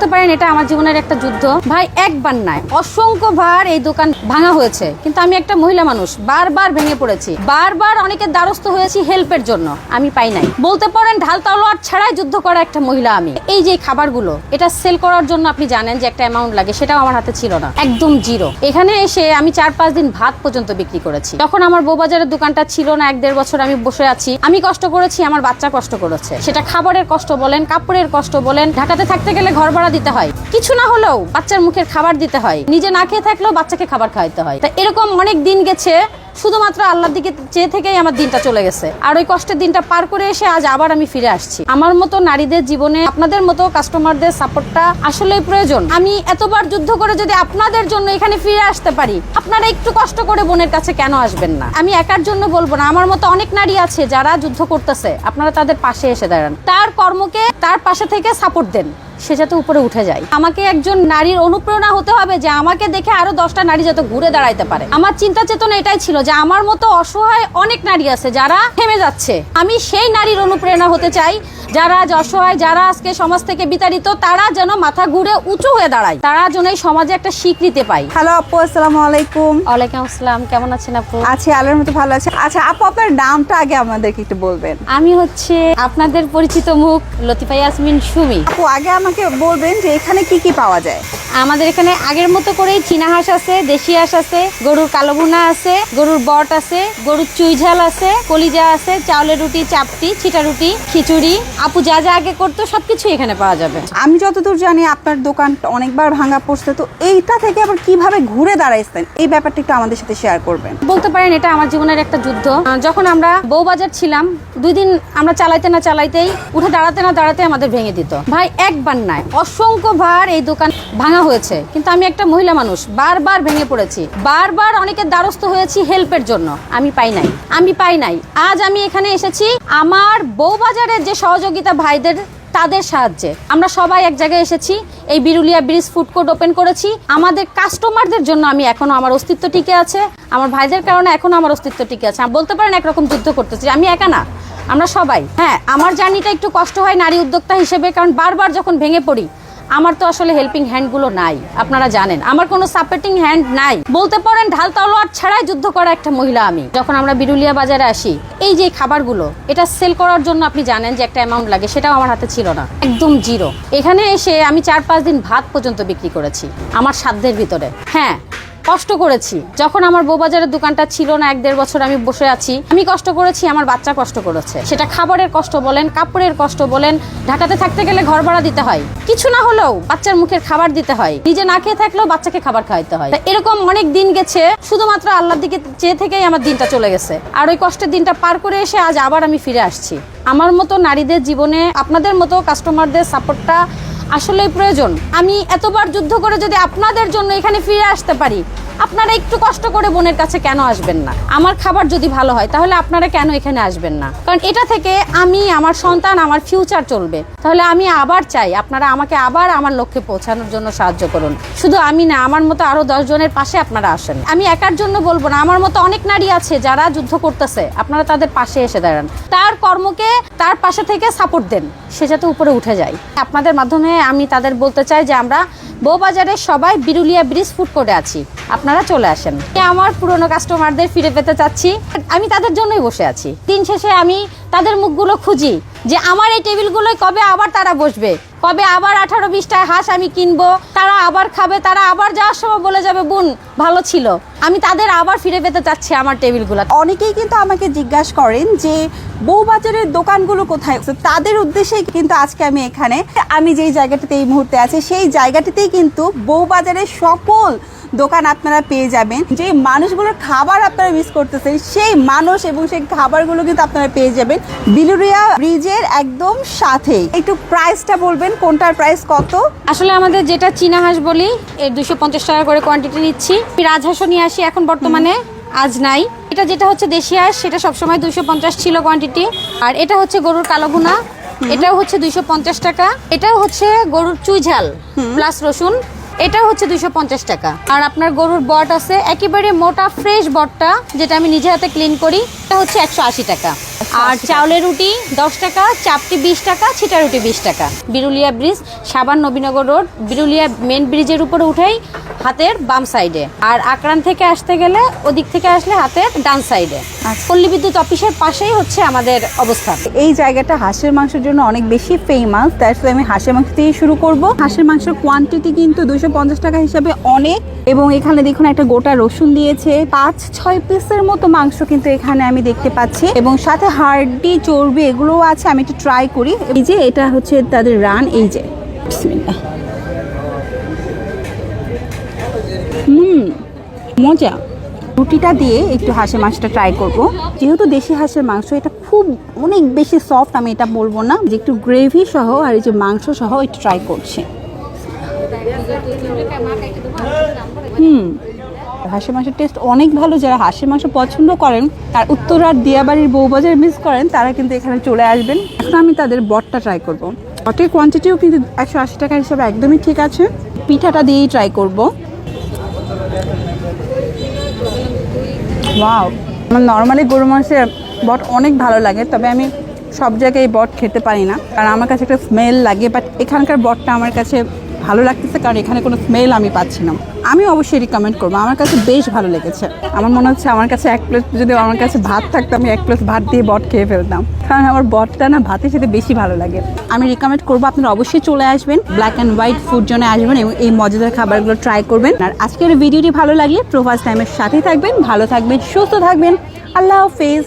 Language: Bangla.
বলতে পারেন এটা আমার জীবনের একটা যুদ্ধ। ভাই, একবার নয় অসংখ্য বার এই দোকান ভাঙা হয়েছে। কিন্তু আমি একটা মহিলা মানুষ, বারবার ভেঙে পড়েছি। বারবার অনেকের দ্বারস্থ হয়েছি হেল্পের জন্য, আমি পাই নাই। বলতে পারেন, ঢাল তলোয়ার ছাড়াই যুদ্ধ করা একটা মহিলা আমি। এই যে খাবারগুলো, এটা সেল করার জন্য আপনি জানেন যে একটা অ্যামাউন্ট লাগে, সেটাও আমার হাতে ছিল না। একদম জিরো এখানে এসে আমি চার পাঁচ দিন ভাত পর্যন্ত বিক্রি করেছি। তখন আমার বউবাজারের দোকানটা ছিল না, এক দেড় বছর আমি বসে আছি। আমি কষ্ট করেছি, আমার বাচ্চা কষ্ট করেছে। সেটা খাবারের কষ্ট বলেন, কাপড়ের কষ্ট বলেন, ঢাকাতে থাকতে গেলে ঘর দিতে হয়। কিছু না হলেও বাচ্চার মুখের খাবার দিতে হয়। নিজে না খেয়ে থাকলেও বাচ্চাকে খাবার খাওয়াতে হয়। তা এরকম অনেক দিন গেছে, শুধুমাত্র আল্লাহর দিকে চেয়ে থেকেই আমার দিনটা চলে গেছে। আর ওই কষ্টের দিনটা পার করে এসে আজ আবার আমি ফিরে আসছি। আমার মতো নারীদের জীবনে আপনাদের মতো কাস্টমারদের সাপোর্টটা আসলেই প্রয়োজন। আমি এতবার যুদ্ধ করে যদি আপনাদের জন্য এখানে ফিরে আসতে পারি, আপনারা একটু কষ্ট করে বোনের কাছে কেন আসবেন না? আমি একার জন্য বলব না, আমার মতো অনেক নারী আছে যারা যুদ্ধ করতেছে। আপনারা তাদের পাশে এসে দাঁড়ান। তার কর্মকে তার পাশে থেকে সাপোর্ট দেন। সে যাতে উপরে উঠে যায়। আমাকে একজন নারীর অনুপ্রেরণা হতে হবে যে আমাকে দেখে আরও দশটা নারী যাতে ঘুরে দাঁড়াইতে পারে। আমার চিন্তা চেতনা এটাই ছিল যে আমার মতো অসহায় অনেক নারী আছে যারা থেমে যাচ্ছে। আমি সেই নারীর অনুপ্রেরণা হতে চাই যারা আজ অসহায় যারা আজকে সমাজ থেকে বিতাড়িত তারা যেন মাথা ঘুরে উঁচু হয়ে দাঁড়ায়। তারা যেন এই সমাজে একটা স্বীকৃতি পায়। হ্যালো আপু আসসালামু আলাইকুম। ওয়ালাইকুম আসসালাম কেমন আছেন আপু? আছি আল্লাহর মতো ভালো আছে। আচ্ছা আপু আপনার নামটা আগে আমাদেরকে একটু বলবেন। আমি হচ্ছে আপনাদের পরিচিত মুখ লতিফা ইয়াসমিন সুমি। আপু আগে আমাকে বলবেন যে এখানে কি কি পাওয়া যায়। আমাদের এখানে আগের মতো করেই চীনা হাঁস আছে দেশি হাঁস আছে গরুর কালো ভুনা আছে গরুর বট আছে গরুর চুইঝাল আছে কলিজা আছে চাউলের রুটি চাপটি ছিটা রুটি খিচুড়ি। আপু যা যা আগে করতো সবকিছু এখানে পাওয়া যাবে। আমি যতদূর জানি আপনার দোকান অনেকবার ভাঙা পড়ছে তো এইটা থেকে আবার কীভাবে ঘুরে দাঁড়াইছেন? এই ব্যাপারটা একটু আমাদের সাথে শেয়ার করবেন। বলতে পারেন এটা আমার জীবনের একটা যুদ্ধ। যখন আমরা বউবাজার ছিলাম দুই দিন আমরা চালাইতে না চালাইতেই উঠে দাঁড়াতে না দাঁড়াতে আমাদের ভেঙে দিত। ভাই একবার নয় অসংখ্য বার এই দোকান ভাঙা হয়েছে। কিন্তু আমি একটা মহিলা মানুষ, বারবার ভেঙে পড়েছি। বারবার অনেকের দ্বারস্থ হয়েছি হেল্পের জন্য। আমি পাই নাই। আমি পাই নাই। আজ আমি এখানে এসেছি। আমার বউবাজারের যে সহযোগিতা ভাইদের, তাদের সাহায্যে। আমরা সবাই এক জায়গায় এসেছি। এই Biruliya bridge food court open করেছি। আমাদের কাস্টমারদের জন্য আমি এখনও আমার অস্তিত্ব টিকে আছে। আমার ভাইদের কারণে এখনও আমার অস্তিত্ব টিকে আছে। বলতে পারেন একরকম যুদ্ধ করতেছি। আমি একা না। আমরা সবাই। হ্যাঁ আমার জার্নিটা একটু কষ্ট হয় নারী উদ্যোক্তা হিসেবে। কারণ বারবার যখন ভেঙে পড়ি আমার তো আসলে হেল্পিং হ্যান্ডগুলো নাই, আপনারা জানেন। আমার কোনো সাপোর্টিং হ্যান্ড নাই। বলতে পারেন, ঢাল তলোয়ার ছাড়াই যুদ্ধ করা একটা মহিলা আমি। যখন আমরা বিরুলিয়া বাজারে আসি, এই যে খাবারগুলো, এটা সেল করার জন্য আপনি জানেন যে একটা অ্যামাউন্ট লাগে, সেটাও আমার হাতে ছিল না। একদম জিরো এখানে এসে আমি চার পাঁচ দিন ভাত পর্যন্ত বিক্রি করেছি, আমার সাধ্যের ভিতরে। হ্যাঁ কষ্ট করেছি। যখন আমার বউবাজারের দোকানটা ছিল না, এক দেড় বছর আমি বসে আছি, আমি কষ্ট করেছি, আমার বাচ্চা কষ্ট করেছে। সেটা খাবারের কষ্ট বলেন, কাপড়ের কষ্ট বলেন, ঢাকাতে থাকতে গেলে ঘর ভাড়া দিতে হয়। কিছু না হলেও বাচ্চার মুখের খাবার দিতে হয়। নিজে না খেয়ে থাকলেও বাচ্চাকে খাবার খাওয়াতে হয়। এরকম অনেক দিন গেছে, শুধুমাত্র আল্লাহর দিকে চেয়ে থেকেই আমার দিনটা চলে গেছে। আর ওই কষ্টের দিনটা পার করে এসে আজ আবার আমি ফিরে আসছি। আমার মতো নারীদের জীবনে আপনাদের মতো কাস্টমারদের সাপোর্টটা আসলেই প্রয়োজন। আমি এতবার যুদ্ধ করে যদি আপনাদের জন্য এখানে ফিরে আসতে পারি আপনারা একটু কষ্ট করে বোনের কাছে কেন আসবেন না? আমার খাবার যদি ভালো হয়, তাহলে আপনারা কেন এখানে আসবেন না? কারণ এটা থেকে আমি, আমার সন্তান, আমার ফিউচার চলবে। তাহলে আমি আবার চাই, আপনারা আমাকে আবার আমার লক্ষ্যে পৌঁছানোর জন্য সাহায্য করুন। শুধু আমি না, আমার মতো আরও দশ জনের পাশে আপনারা আসেন। আমি একার জন্য বলব না, আমার মতো অনেক নারী আছে যারা যুদ্ধ করতেছে, আপনারা তাদের পাশে এসে দাঁড়ান। তার কর্মকে তার পাশে থেকে সাপোর্ট দেন, সে যাতে উপরে উঠে যায়। আপনাদের মাধ্যমে আমি তাদের বলতে চাই যে আমরা বউবাজারে সবাই বিরুলিয়া ব্রিজ ফুড কোর্টে আছি। আপনারা চলে আসেন। আমার পুরনো কাস্টমারদের ফিরে পেতে চাচ্ছি। আমি তাদের জন্যই বসে আছি। দিন শেষে আমি তাদের মুখগুলো খুঁজি যে আমার এই টেবিলগুলোয় কবে আবার তারা বসবে। কবে আবার আঠারো বিশটায় হাঁস আমি কিনবো, তারা আবার খাবে, তারা আবার যাওয়ার সময় বলে যাবে, বোন, ভালো ছিল। আমি তাদের আবার ফিরে পেতে চাচ্ছি আমার টেবিলগুলো। অনেকেই কিন্তু আমাকে জিজ্ঞাসা করেন যে, বউবাজারের দোকানগুলো কোথায় তাদের উদ্দেশ্যেই কিন্তু আজকে আমি এখানে, আমি যেই জায়গাটাতে এই মুহূর্তে আছি, সেই জায়গাটিতেই কিন্তু বউবাজারের সকল দোকান আপনারা পেয়ে যাবেন। যে মানুষগুলোর খাবার আপনারা মিস করতেছেন সেই মানুষ এবং সেই খাবারগুলো কিন্তু আপনারা পেয়ে যাবেন বিলুরিয়া ব্রিজের একদম সাথে একটু প্রাইসটা বলবেন কোনটার প্রাইস কত? আসলে আমাদের যেটা চীনা হাঁস বলি এর দুশো পঞ্চাশ টাকা করে কোয়ান্টিটি নিচ্ছি। রাজহাঁসও নিয়ে আসি এখন বর্তমানে আজ নাই। এটা যেটা হচ্ছে দেশি হাঁস সেটা সবসময় দুশো পঞ্চাশ ছিল কোয়ান্টিটি আর এটা হচ্ছে গরুর কালো ভুনা এটাও হচ্ছে দুইশো পঞ্চাশ টাকা। এটাও হচ্ছে গরুর চুই ঝাল প্লাস রসুন। এটা হচ্ছে দুইশো পঞ্চাশ টাকা। আর আপনার গরুর বট আছে, একেবারে মোটা ফ্রেশ বটটা, যেটা আমি নিজে হাতে ক্লিন করি, এটা হচ্ছে একশো আশি টাকা। আর চাউলের রুটি দশ টাকা চাপটি বিশ টাকা ছিটা রুটি বিশ টাকা। বিরুলিয়া ব্রিজ সাবান নবীনগর রোড বিরুলিয়া মেন ব্রিজের উপরে উঠেই হাতের বাম সাইডে। আর আকরান থেকে আসতে গেলে ওদিক থেকে আসলে হাতের ডান সাইডে। আচ্ছা। পল্লী বিদ্যুৎ অফিসের পাশেই হচ্ছে আমাদের অবস্থান। এই জায়গাটা হাঁসের মাংসের জন্য অনেক বেশি ফেমাস তাই আমি হাঁসের মাংস দিয়ে শুরু করব। হাঁসের মাংসের কোয়ান্টিটি কিন্তু দুশো পঞ্চাশ টাকা হিসাবে অনেক। এবং এখানে দেখুন একটা গোটা রসুন দিয়েছে। পাঁচ ছয় পিসের মতো মাংস কিন্তু এখানে আমি দেখতে পাচ্ছি। এবং সাথে হাড়ডি চর্বি এগুলোও আছে, আমি একটু ট্রাই করি। এই যে, এটা হচ্ছে তাদের রান, এই যে। হুম, মজা। রুটিটা দিয়ে একটু হাঁসের মাংসটা ট্রাই করব। যেহেতু দেশি হাঁসের মাংস, এটা খুব, অনেক বেশি সফট আমি এটা বলব না। যে একটু গ্রেভি সহ আর এই যে মাংস সহ একটু ট্রাই করছি। হুম। হাঁসের মাংসের টেস্ট অনেক ভালো। যারা হাঁসের মাংস পছন্দ করেন আর উত্তরার দিয়াবাড়ির বউবাজার মিস করেন, তারা কিন্তু এখানে চলে আসবেন। এখন আমি তাদের বটটা ট্রাই করব। বটের কোয়ান্টিটিও কিন্তু একশো আশি টাকা হিসাবে একদমই ঠিক আছে। পিঠাটা দিয়েই ট্রাই করব। ওয়াও আমার নর্মালি গরু মাংসের বট অনেক ভালো লাগে, তবে আমি সব জায়গায় বট খেতে পারি না। কারণ আমার কাছে একটা স্মেল লাগে বাট এখানকার বটটা আমার কাছে ভালো লাগতেছে, কারণ এখানে কোনো স্মেল আমি পাচ্ছি না। আমি অবশ্যই রিকমেন্ড করব, আমার কাছে বেশ ভালো লেগেছে। আমার মনে হচ্ছে আমার কাছে এক প্লেট যদি আমার কাছে ভাত থাকতো, আমি এক প্লেট ভাত দিয়ে বট খেয়ে ফেলতাম। কারণ আমার বটটা না ভাতের সাথে বেশি ভালো লাগে। আমি রিকমেন্ড করব, আপনারা অবশ্যই চলে আসবেন ব্ল্যাক অ্যান্ড হোয়াইট ফুড জোনে আসবেন এবং এই মজাদার খাবারগুলো ট্রাই করবেন। আর আজকের ভিডিওটি ভালো লাগলে প্রভাস টাইমের সাথেই থাকবেন, ভালো থাকবেন, সুস্থ থাকবেন। আল্লাহ হাফেজ।